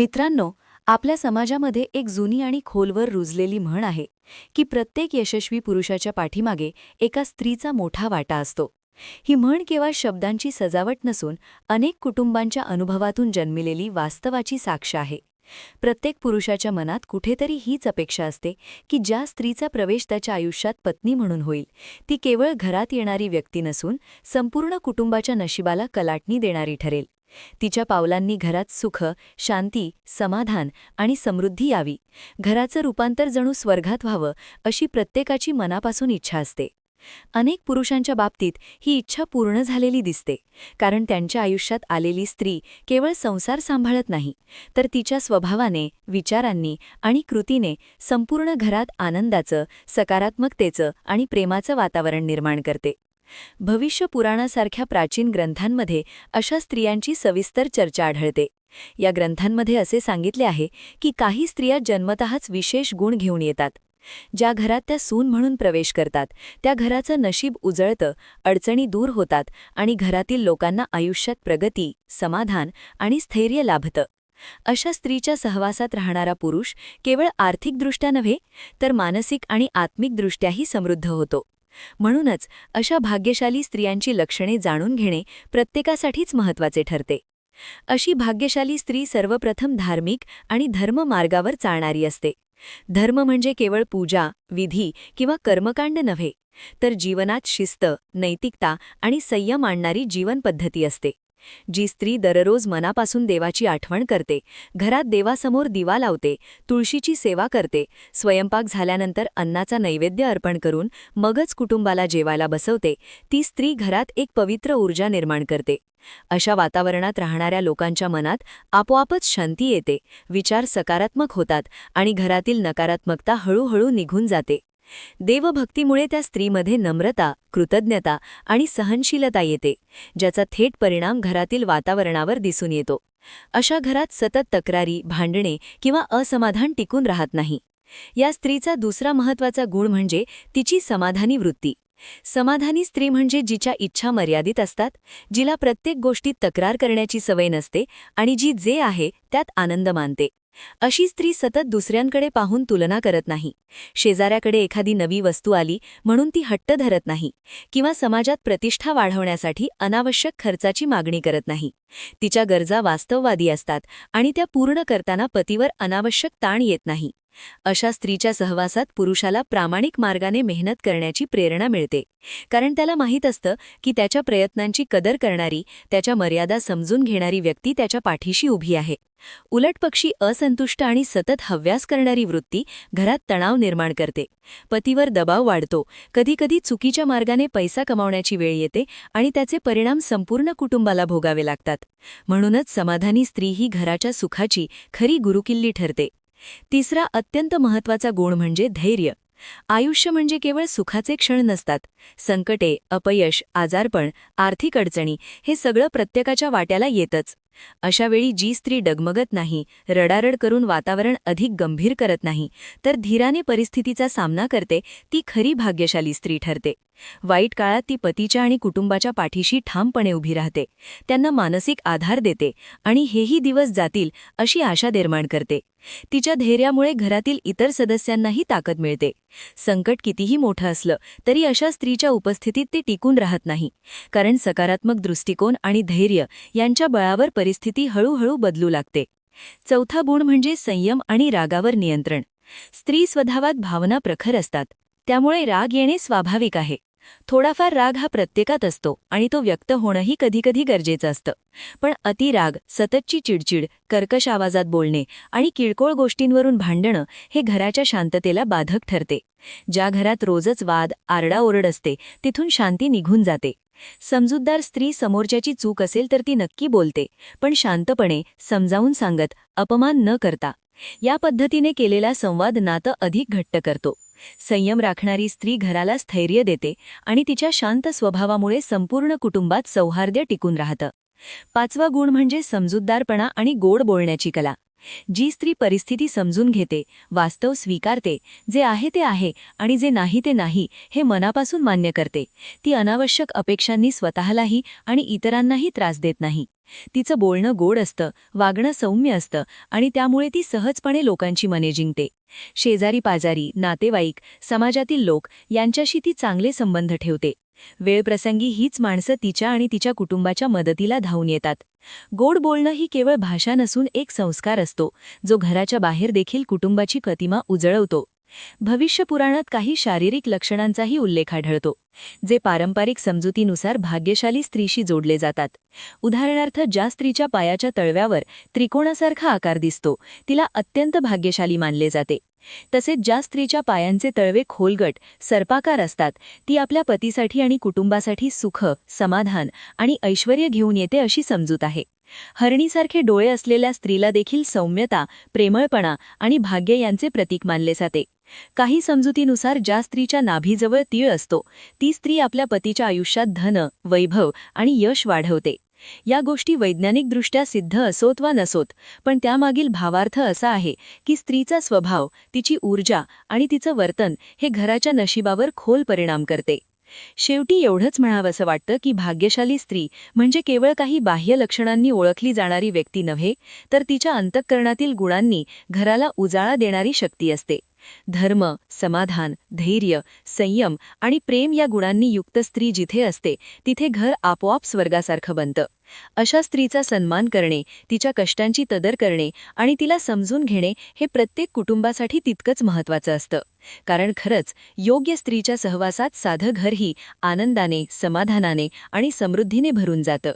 मित्रांनो आपल्या समाजामध्ये एक जुनी आणि खोलवर रुजलेली म्हण आहे की प्रत्येक यशस्वी पुरुषाच्या पाठीमागे एका स्त्रीचा मोठा वाटा असतो. ही म्हण केवळ शब्दांची सजावट नसून अनेक कुटुंबांच्या अनुभवातून जन्मिलेली वास्तवाची साक्ष आहे. प्रत्येक पुरुषाच्या मनात कुठेतरी हीच अपेक्षा असते की ज्या स्त्रीचा प्रवेश त्याच्या आयुष्यात पत्नी म्हणून होईल ती केवळ घरात येणारी व्यक्ती नसून संपूर्ण कुटुंबाच्या नशिबाला कलाटणी देणारी ठरेल. तिच्या पावलांनी घरात सुख शांती समाधान आणि समृद्धी यावी. घराचं रूपांतर जणू स्वर्गात व्हावं अशी प्रत्येकाची मनापासून इच्छा असते. अनेक पुरुषांच्या बाबतीत ही इच्छा पूर्ण झालेली दिसते. कारण त्यांच्या आयुष्यात आलेली स्त्री केवळ संसार सांभाळत नाही तर तिच्या स्वभावाने विचारांनी आणि कृतीने संपूर्ण घरात आनंदाचं सकारात्मकतेचं आणि प्रेमाचं वातावरण निर्माण करते. भविष्य पुराणासारख्या प्राचीन ग्रंथांमध्ये अशा स्त्रियांची सविस्तर चर्चा आढळते. या ग्रंथांमध्ये असे सांगितले आहे की काही स्त्रिया जन्मतःच विशेष गुण घेऊन येतात. ज्या घरात त्या सून म्हणून प्रवेश करतात त्या घराचं नशीब उजळतं अडचणी दूर होतात आणि घरातील लोकांना आयुष्यात प्रगती समाधान आणि स्थैर्य लाभतं. अशा स्त्रीच्या सहवासात राहणारा पुरुष केवळ आर्थिकदृष्ट्या नव्हे तर मानसिक आणि आत्मिकदृष्ट्याही समृद्ध होतो. म्हणूनच अशा भाग्यशाली स्त्रियांची लक्षणे जाणून घेणे प्रत्येकासाठीच महत्त्वाचे ठरते. अशी भाग्यशाली स्त्री सर्वप्रथम धार्मिक आणि धर्म मार्गावर चालणारी असते. धर्म म्हणजे केवळ पूजा विधी किंवा कर्मकांड नव्हे तर जीवनात शिस्त नैतिकता आणि संयम आणणारी जीवनपद्धती असते. जी स्त्री दररोज मनापासून देवाची आठवण करते घरात देवासमोर दिवा लावते तुळशीची सेवा करते स्वयंपाक झाल्यानंतर अन्नाचा नैवेद्य अर्पण करून मगच कुटुंबाला जेवायला बसवते ती स्त्री घरात एक पवित्र ऊर्जा निर्माण करते. अशा वातावरणात राहणाऱ्या लोकांच्या मनात आपोआपच शांती येते विचार सकारात्मक होतात आणि घरातील नकारात्मकता हळूहळू निघून जाते. देवभक्तीमुळे त्या स्त्रीमध्ये नम्रता कृतज्ञता आणि सहनशीलता येते ज्याचा थेट परिणाम घरातील वातावरणावर दिसून येतो. अशा घरात सतत तक्रारी भांडणे किंवा असमाधान टिकून राहत नाही. या स्त्रीचा दुसरा महत्त्वाचा गुण म्हणजे तिची समाधानी वृत्ती. समाधानी स्त्री म्हणजे जिच्या इच्छा मर्यादित असतात जिला प्रत्येक गोष्टीत तक्रार करण्याची सवय नसते आणि जी जे आहे त्यात आनंद मानते. अशी स्त्री सतत दुसऱ्यांकडे पाहून तुलना करत नाही. शेजाऱ्याकडे एखादी नवी वस्तू आली म्हणून ती हट्ट धरत नाही किंवा समाजात प्रतिष्ठा वाढवण्यासाठी अनावश्यक खर्चाची मागणी करत नाही. तिच्या गरजा वास्तववादी असतात आणि त्या पूर्ण करताना पतीवर अनावश्यक ताण येत नाही. अशा स्त्रीच्या सहवासात पुरुषाला प्रामाणिक मार्गाने मेहनत करण्याची प्रेरणा मिळते. कारण त्याला माहीत असतं की त्याच्या प्रयत्नांची कदर करणारी त्याच्या मर्यादा समजून घेणारी व्यक्ती त्याच्या पाठीशी उभी आहे. उलटपक्षी असंतुष्ट आणि सतत हव्यास करणारी वृत्ती घरात तणाव निर्माण करते. पतीवर दबाव वाढतो. कधीकधी चुकीच्या मार्गाने पैसा कमावण्याची वेळ येते आणि त्याचे परिणाम संपूर्ण कुटुंबाला भोगावे लागतात. म्हणूनच समाधानी स्त्री ही घराच्या सुखाची खरी गुरुकिल्ली ठरते. तिसरा अत्यंत महत्त्वाचा गुण म्हणजे धैर्य. आयुष्य म्हणजे केवळ सुखाचे क्षण नसतात. संकटे अपयश आजारपण आर्थिक अडचणी हे सगळं प्रत्येकाच्या वाट्याला येतच. अशावेळी जी स्त्री डगमगत नाही रडारड करून वातावरण अधिक गंभीर करत नाही तर धीराने परिस्थितीचा सामना करते ती खरी भाग्यशाली स्त्री ठरते. वाईट काळात ती पतीच्या आणि कुटुंबाच्या पाठीशी ठामपणे उभी राहते. त्यांना मानसिक आधार देते आणि हेही दिवस जातील अशी आशा निर्माण करते. तिच्या धैर्यामुळे घरातील इतर सदस्यांनाही ताकद मिळते. संकट कितीही मोठं असलं तरी अशा स्त्रीच्या उपस्थितीत ते टिकून राहत नाही. कारण सकारात्मक दृष्टिकोन आणि धैर्य यांच्या बळावर परिस्थिती हळूहळू बदलू लागते. चौथा गुण म्हणजे संयम आणि रागावर नियंत्रण. स्त्री स्वभावात भावना प्रखर असतात. त्यामुळे राग येणे स्वाभाविक आहे. थोडाफार राग हा प्रत्येकात असतो आणि तो व्यक्त होणंही कधीकधी गरजेचं असतं. पण अतिराग सततची चिडचिड कर्कश आवाजात बोलणे आणि किळकोळ गोष्टींवरून भांडणं हे घराच्या शांततेला बाधक ठरते. ज्या घरात रोजच वाद आरडाओरड असते तिथून शांती निघून जाते. समजूतदार स्त्री समोरच्याची चूक असेल तर ती नक्की बोलते पण शांतपणे समजावून सांगत अपमान न करता. या पद्धतीने केलेला संवाद नातं अधिक घट्ट करतो. संयम राखणारी स्त्री घराला स्थैर्य देते आणि तिच्या शांत स्वभावामुळे संपूर्ण कुटुंबात सौहार्द्य टिकून राहतं. पाचवा गुण म्हणजे समजूतदारपणा आणि गोड बोलण्याची कला. जी स्त्री परिस्थिती समजून घेते वास्तव स्वीकारते जे आहे ते आहे आणि जे नाही ते नाही हे मनापासून मान्य करते. ती अनावश्यक अपेक्षांनी स्वतःलाही आणि इतरांनाही त्रास देत नाही. तिचं बोलणं गोड असतं वागणं सौम्य असतं आणि त्यामुळे ती सहजपणे लोकांची मने जिंकते. शेजारी पाजारी नातेवाईक समाजातील लोक यांच्याशी ती चांगले संबंध ठेवते. वेळप्रसंगी हीच माणसं तिच्या आणि तिच्या कुटुंबाच्या मदतीला धावून येतात. गोड बोलणं ही केवळ भाषा नसून एक संस्कार असतो जो घराच्या बाहेर देखील कुटुंबाची प्रतिमा उजळवतो. भविष्यपुराणात काही शारीरिक लक्षणांचाही उल्लेख आढळतो जे पारंपरिक समजुतीनुसार भाग्यशाली स्त्रीशी जोडले जातात. उदाहरणार्थ ज्या स्त्रीच्या पायाच्या तळव्यावर त्रिकोणासारखा आकार दिसतो तिला अत्यंत भाग्यशाली मानले जाते. तसेच ज्या स्त्रीच्या पायांचे तळवे खोलगट सर्पाकार असतात ती आपल्या पतीसाठी आणि कुटुंबासाठी सुख समाधान आणि ऐश्वर घेऊन येते अशी समजूत आहे. हरणीसारखे डोळे असलेल्या स्त्रीला देखील सौम्यता प्रेमळपणा आणि भाग्य यांचे प्रतीक मानले जाते. काही समजुतीनुसार ज्या स्त्रीच्या नाभीजवळ तीळ असतो ती स्त्री आपल्या पतीच्या आयुष्यात धन वैभव आणि यश वाढवते. या गोष्टी वैज्ञानिकदृष्ट्या सिद्ध असोत वा नसोत पण त्यामागील भावार्थ असा आहे की स्त्रीचा स्वभाव तिची ऊर्जा आणि तिचं वर्तन हे घराच्या नशिबावर खोल परिणाम करते. शेवटी एवढंच म्हणावंसं वाटतं की भाग्यशाली स्त्री म्हणजे केवळ काही बाह्य लक्षणांनी ओळखली जाणारी व्यक्ती नव्हे तर तिच्या अंतःकरणातील गुणांनी घराला उजाळा देणारी शक्ती असते. धर्म समाधान धैर्य संयम आणि प्रेम या गुणांनी युक्त स्त्री जिथे असते तिथे घर आपोआप स्वर्गासारखं बनतं. अशा स्त्रीचा सन्मान करणे तिच्या कष्टांची तदर करणे आणि तिला समजून घेणे हे प्रत्येक कुटुंबासाठी तितकंच महत्त्वाचं असतं. कारण खरंच योग्य स्त्रीच्या सहवासात साधं घरही आनंदाने समाधानाने आणि समृद्धीने भरून जातं.